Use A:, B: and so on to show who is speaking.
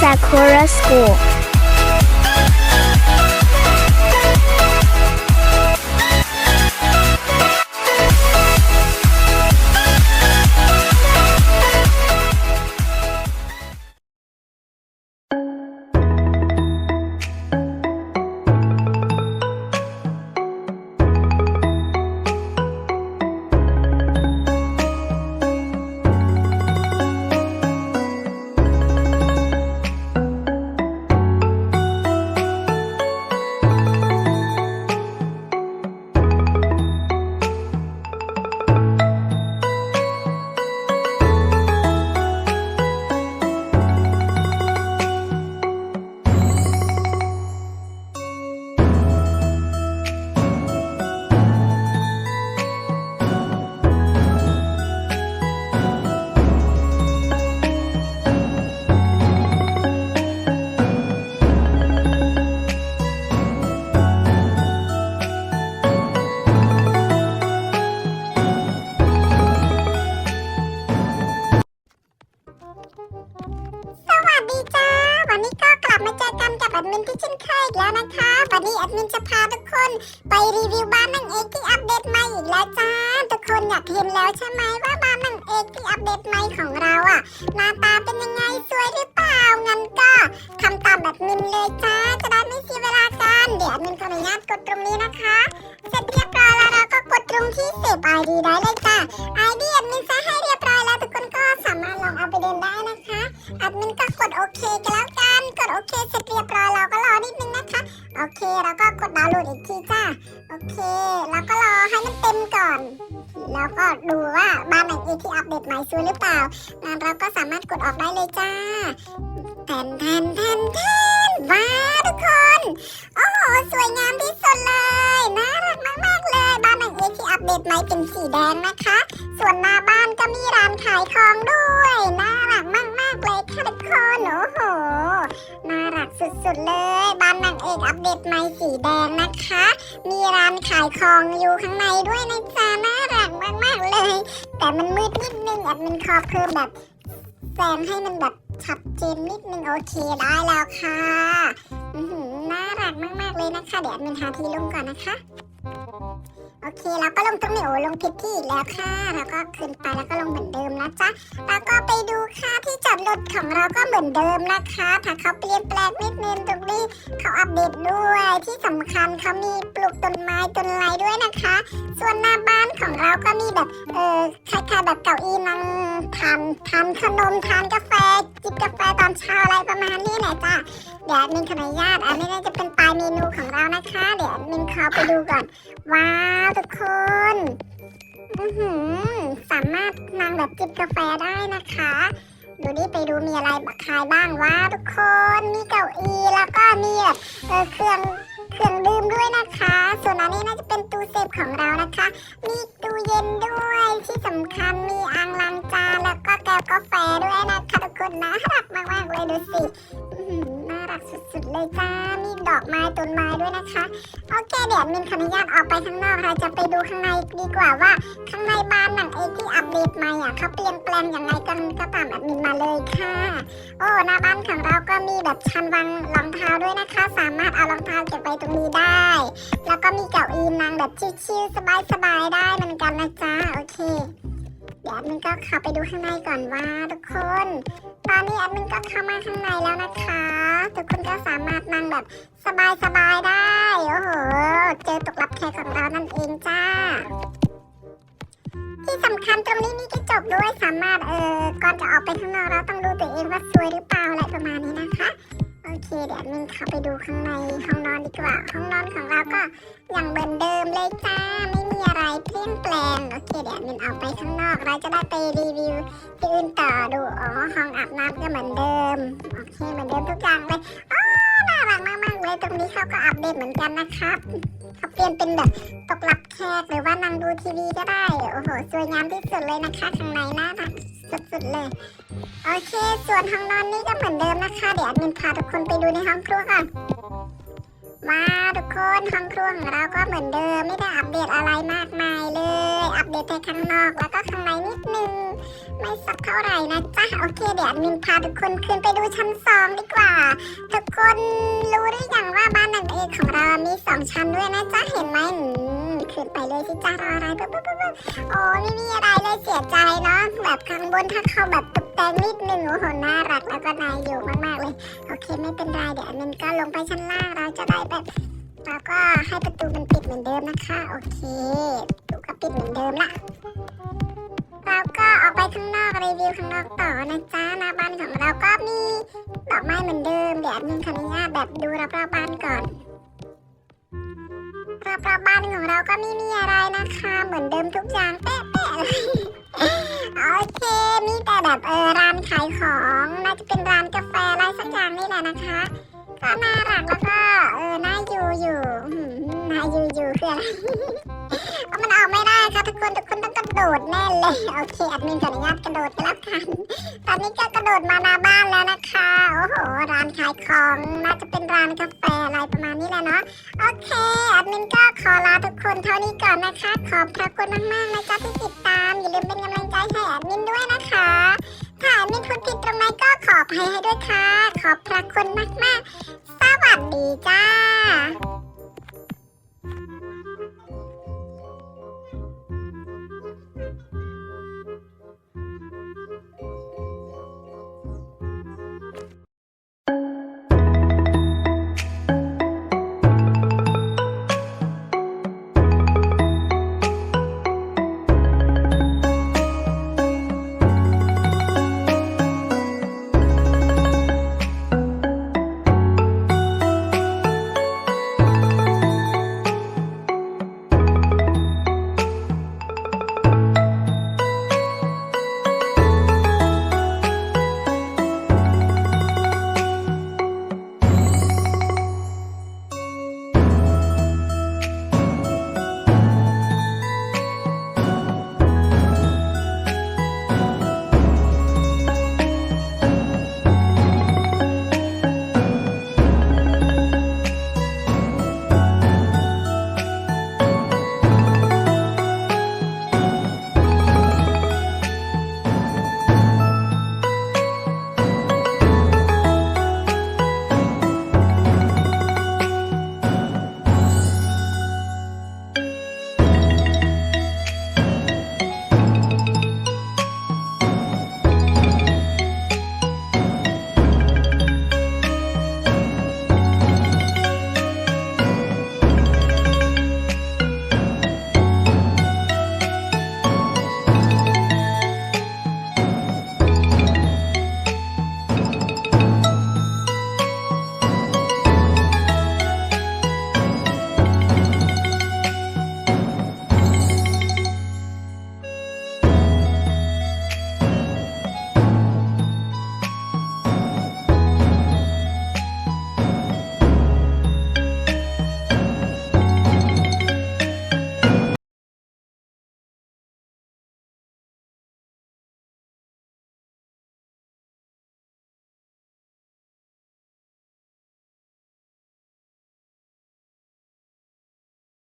A: Sakura School.
B: ไปรีวิวบ้านนางเอกที่อัปเดตใหม่อีกแล้วจ้า ทุกคนอยากเห็นแล้วใช่ไหมว่าบ้านนางเอกที่อัปเดตใหม่ของเราอะหน้าตาเป็นยังไงสวยหรือเปล่างั้นก็ทำตามแบบมินเลยจ้าจะได้ไม่เสียเวลากันเดี๋ยวมินขออนุญาตกดตรงนี้นะคะ เสร็จเรียบร้อยแล้วเราก็กดตรงที่เสพไอดีได้เลยจ้า ก่อน แล้วก็ดูว่าบ้านไหนเอที่อัปเดตใหม่สวยหรือเปล่างั้นเราก็สามารถกดออกได้เลยจ้าแทนแทนแทนแทนว้าทุกคน โอ้โหสวยงามที่สุดเลยน่ารักมากๆเลย บ้านไหนเอที่อัปเดตใหม่เป็นสีแดงนะคะ ส่วนหน้าบ้านก็มีร้านขายของด้วยน่ารักมากๆเลยค่ะทุกคนโอ้โห สุดๆเลย บ้านนางเอกอัปเดตใหม่สีแดงนะคะ มีร้านขายของอยู่ข้างในด้วยนะจ๊ะน่ารักมากๆเลย แต่มันมืดนิดนึงแอดมินขอเพิ่มแบบแสงให้มันแบบชัดเจนนิดนึงโอเคได้แล้วค่ะน่ารักมากๆเลยนะคะ เดี๋ยวแอดมินหาที่ลงก่อนนะคะโอเคแล้วก็ลงตรงนี้โอ้ลงผิดที่อีกแล้วค่ะ แล้วก็ขึ้นไปแล้วก็ลงเหมือนเดิมนะจ๊ะ รถของเราก็เหมือนเดิมนะคะถ้าเขาเปลี่ยนแปลงนิดนึงตรงนี้เขาอัปเดตด้วยที่สำคัญเขามีปลูกต้นไม้ต้นไรด้วยนะคะ ส่วนหน้าบ้านของเราก็มีแบบเออคล้ายๆแบบเก้าอี้นั่งทานทานขนมทานกาแฟจิบกาแฟตอนเช้าอะไรประมาณนี้แหละจ้ะเดี๋ยวมินขออนุญาตอันนี้จะเป็นปลายเมนูของเรานะคะ เดี๋ยวมินขอไปดูก่อน ว้าวทุกคนสามารถนั่งแบบจิบกาแฟได้นะคะ ดูนี่ไปดูมีอะไรขายบ้างวะทุกคน มีเก้าอี้แล้วก็มีแบบเออเครื่องเครื่องดื่มด้วยนะคะ ส่วนอันนี้น่าจะเป็นตู้เซฟของเรานะคะ มีตู้เย็นด้วยที่สำคัญมีอ่างล้างจานแล้วก็แก้วกาแฟด้วยนะคะทุกคนน่ารักมากๆเลยดูสิ สุดๆเลยจ้า มีดอกไม้ต้นไม้ด้วยนะคะ โอเค เดี๋ยวมินขออนุญาตออกไปข้างนอกเราจะไปดูข้างในดีกว่าว่าข้างในบ้านหนังเอกที่อัปเดตใหม่อะเขาเปลี่ยนแปลงอย่างไรกันก็ตามแอดมินมาเลยค่ะ โอ้หน้าบ้านของเราก็มีแบบชั้นวางรองเท้าด้วยนะคะ สามารถเอารองเท้าเก็บไว้ตรงนี้ได้ แล้วก็มีเก้าอี้นั่งแบบชิลๆสบายๆได้เหมือนกันนะจ๊ะโอเค ดี๋ยวแอดมินก็เข้าไปดูข้างในก่อนว่าทุกคน ตอนนี้แอดมินก็เข้ามาข้างในแล้วนะคะ ทุกคนก็สามารถนั่งแบบสบายสบายๆได้ โอ้โห เจอตกรับแขกของเรานั่นเองจ้า ที่สำคัญตรงนี้มีกระจกด้วยสามารถเออก่อนจะออกไปข้างนอกเราต้องดูตัวเองว่าสวยหรือเปล่าอะไรประมาณนี้นะคะ อเคเดี๋ยวมินเข้าไปดูข้างในห้องนอนดีกว่า ห้องนอนของเราก็อย่างเหมือนเดิมเลยจ้า ไม่มีอะไรเปลี่ยนแปลง โอเคเดี๋ยวมินเอาไปข้างนอก เราจะได้ไปรีวิวที่อื่นต่อดู อ๋อ ห้องอาบน้ำก็เหมือนเดิม โอเคเหมือนเดิมทุกอย่างเลยอ๋อน่ารักมากๆเลย ตรงนี้เขาก็อัปเดตเหมือนกันนะครับเขาเปลี่ยนเป็นแบบตกรับแขกหรือว่านั่งดูทีวีก็ได้ โอ้โห สวยงามที่สุดเลยนะคะข้างในน่ารัก สุดๆเลย โอเค ส่วนห้องนอนนี่ก็เหมือนเดิมนะคะ เดี๋ยวแอดมินพาทุกคนไปดูในห้องครัวก่อนว้าทุกคนห้องครัวของเราก็เหมือนเดิมไม่ได้อัปเดตอะไรมากมายเลย อัปเดตแต่ข้างนอกแล้วก็ข้างในนิดนึง ไม่สักเท่าไหร่นะจ๊ะโอเคเดี๋ยวแอดมินพาทุกคนขึ้นไปดูชั้นสองดีกว่า ทุกคนรู้หรือยังว่าบ้านนางเอกของเรามีสองชั้นด้วยนะจ๊ะเห็นไหม ขึ้นไปเลยสิจ้ารออะไรปุ๊บปุ๊บปุ๊บโอ้ไม่มีอะไรเลยเสียใจเนาะแบบข้างบนถ้าเขาแบบตุกแต่งนิดนึงโอ้โหน่ารักแล้วก็น่าอยู่มากๆเลยโอเคไม่เป็นไรเดี๋ยวมินก็ลงไปชั้นล่างเราจะได้แบบแล้วก็ให้ประตูมันปิดเหมือนเดิมนะคะ โอเคประตูก็ปิดเหมือนเดิมละเราก็ออกไปข้างนอกรีวิวข้างนอกต่อนะจ๊ะหน้าบ้านของเราก็มีดอกไม้เหมือนเดิมเดี๋ยวมินขออนุญาตแบบดูรอบๆบ้านก่อน รอบบ้านของเราก็ไม่มีอะไรนะคะ เหมือนเดิมทุกอย่างเป๊ะๆเลยโอเค มีแต่แบบเออร้านขายของน่าจะเป็นร้านกาแฟอะไรสักอย่างนี่แหละนะคะ ก็น่ารักแล้วก็เออน่าอยู่อยู่น่าอยู่อยู่คืออะไรมันออกไม่ได้ค่ะทุกคนทุกคนต้อง โดดแน่เลย โอเคแอดมินขออนุญาตกระโดดไปแล้วกัน ตอนนี้ก็กระโดดมาหน้าบ้านแล้วนะคะ โอ้โห ร้านขายของน่าจะเป็นร้านกาแฟอะไรประมาณนี้แหละเนาะ โอเคแอดมินก็ขอลาทุกคนเท่านี้ก่อนนะคะ ขอบพระคุณมากๆนะจ๊ะที่ติดตาม อย่าลืมเป็นกำลังใจให้แอดมินด้วยนะคะถ้าแอดมินพูดผิดตรงไหนก็ขออภัยให้ด้วยค่ะ ขอบพระคุณมากๆ สวัสดีจ้า